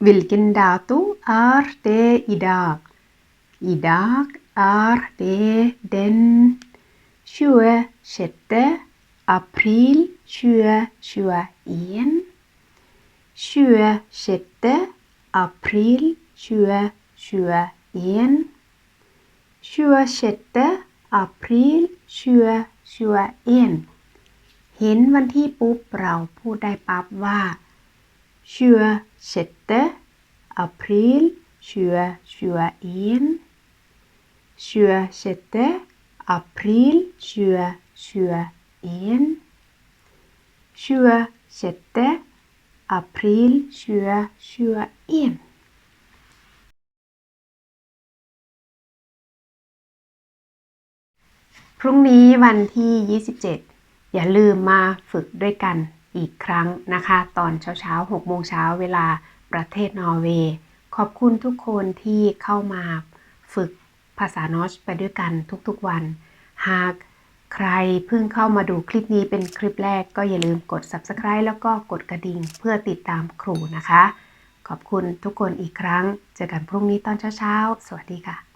Vilken dato är det idag? Idag är det den 26 april 2021 26 april 2021 26 april 2021 เห็นวันที่ปุ๊บเราพูดได้ปั๊บว่า 26 april 2021 26 april 2021 26 april 2021พรุ่งนี้วันที่ 27 อย่าลืมมาฝึกด้วยกัน อีกครั้งนะคะ ตอนเช้าๆ6โมงเช้าเวลาประเทศนอร์เวย์ ขอบคุณทุกคนที่เข้ามาฝึกภาษานอชไปด้วยกันทุกๆวัน หากใครเพิ่งเข้ามาดูคลิปนี้เป็นคลิปแรกก็อย่าลืมกด subscribe แล้วก็กดกระดิ่งเพื่อติดตามครูนะคะ ขอบคุณทุกคนอีกครั้ง เจอกันพรุ่งนี้ตอนเช้าๆ สวัสดีค่ะ